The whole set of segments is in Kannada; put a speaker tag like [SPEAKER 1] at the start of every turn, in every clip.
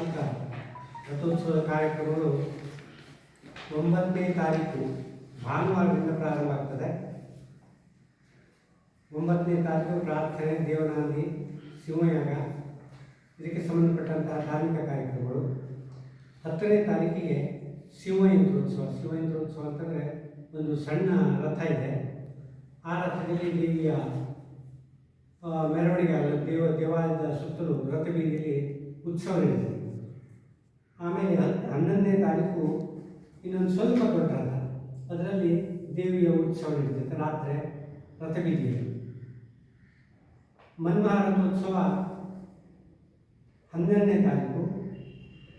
[SPEAKER 1] ವಾರ್ಷಿಕ ರಥೋತ್ಸವ ಕಾರ್ಯಕ್ರಮಗಳು ಒಂಬತ್ತನೇ ತಾರೀಕು ಭಾನುವಾರದಿಂದ ಪ್ರಾರಂಭ ಆಗ್ತದೆ ಒಂಬತ್ತನೇ ತಾರೀಕು ಪ್ರಾರ್ಥನೆ ದೇವನಾಂದಿ ಶಿವಯಾಗ ಇದಕ್ಕೆ ಸಂಬಂಧಪಟ್ಟಂತಹ ಧಾರ್ಮಿಕ ಕಾರ್ಯಕ್ರಮಗಳು. ಹತ್ತನೇ ತಾರೀಕಿಗೆ ಶಿವಯಂತ್ರೋತ್ಸವ ಶಿವಯಂತ್ರೋತ್ಸವ ಅಂತಂದರೆ ಒಂದು ಸಣ್ಣ ರಥ ಇದೆ. ಆ ರಥದಲ್ಲಿ ದೇವಿಯ ಮೆರವಣಿಗೆ ದೇವ, ದೇವಾಲಯದ ಸುತ್ತಲೂ ರಥ ಬೀದಿಯಲ್ಲಿ ಉತ್ಸವ ನಡೀತದೆ ಆಮೇಲೆ ಹನ್ನೊಂದನೇ ತಾರೀಕು ಇನ್ನೊಂದು ಸ್ವಲ್ಪ ದೊಡ್ಡ ಅದರಲ್ಲಿ ದೇವಿಯ ಉತ್ಸವ ನಡೀತದೆ ರಾತ್ರಿ ರಥಬೀದಿಯಲ್ಲಿ. ಮನ್ಮಹಾರಥೋತ್ಸವ ಹನ್ನೆರಡನೇ ತಾರೀಕು.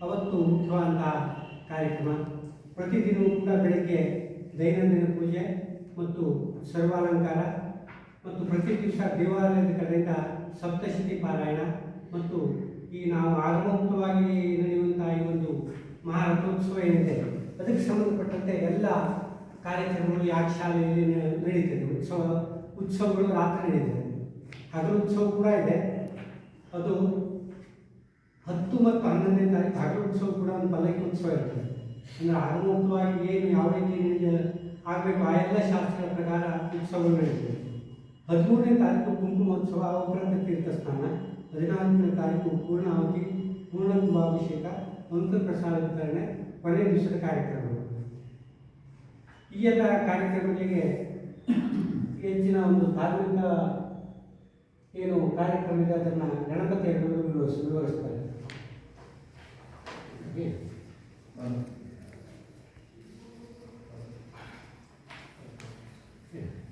[SPEAKER 1] ಅವತ್ತು ಮುಖ್ಯವಾದಂತಹ ಕಾರ್ಯಕ್ರಮ. ಪ್ರತಿದಿನವೂ ಕೂಡ ಬೆಳಗ್ಗೆ ದೈನಂದಿನ ಪೂಜೆ ಮತ್ತು ಸರ್ವಾಲಂಕಾರ ಮತ್ತು ಪ್ರತಿ ದಿವಸ ದೇವಾಲಯದ ಕಡೆಯಿಂದ ಸಪ್ತಶತಿ ಪಾರಾಯಣ ಮತ್ತು ಈ ನಾವು ಆಗಮುಕ್ತವಾಗಿ ನಡೆಯುವಂತಹ ಒಂದು ಏನಿದೆ ಅದಕ್ಕೆ ಸಂಬಂಧಪಟ್ಟಂತೆ ಎಲ್ಲ ಕಾರ್ಯಕ್ರಮಗಳು, ಯಾಕೆ ಶಾಲೆಯಲ್ಲಿ ನಡೀತದೆ. ಉತ್ಸವ, ಉತ್ಸವಗಳು ರಾತ್ರಿ ನಡೀತದೆ. ಹಗಲು ಉತ್ಸವ ಕೂಡ ಇದೆ. ಅದು ಹತ್ತು ಮತ್ತು ಹನ್ನೊಂದನೇ ತಾರೀಕು ಹಗಲು ಉತ್ಸವ ಕೂಡ ಒಂದು ಪಲ್ಲಕ್ಕಿ ಉತ್ಸವ ಇರ್ತದೆ. ಅಂದರೆ ಆರಂಭವಾಗಿ ಏನು ಯಾವ ರೀತಿ ಆಗಬೇಕು, ಆ ಎಲ್ಲ ಶಾಸ್ತ್ರಗಳ ಪ್ರಕಾರ ಉತ್ಸವಗಳು ನಡೀತದೆ. ಹದಿಮೂರನೇ ತಾರೀಕು ಕುಂಕುಮೋತ್ಸವ ಉಪರಂತ ತೀರ್ಥ ಸ್ನಾನ ಹದಿನಾಲ್ಕನೇ ತಾರೀಕು ಪೂರ್ಣಾವತಿ ಪೂರ್ಣ ಕುಂಭಾಭಿಷೇಕ ಮಂತ್ರ ಪ್ರಸಾದ ವಿತರಣೆ. ಕೊನೆಯ ದಿವಸದ ಕಾರ್ಯಕ್ರಮಗಳು. ಈ ಎಲ್ಲ ಕಾರ್ಯಕ್ರಮಗಳಿಗೆ ಹೆಚ್ಚಿನ ಒಂದು ಧಾರ್ಮಿಕ ಏನು ಕಾರ್ಯಕ್ರಮ ಇದೆ, ಅದನ್ನು ಗಣಪತಿ ವಿವರಿಸಿ ವಿವರಿಸ್ತಾರೆ. Yeah.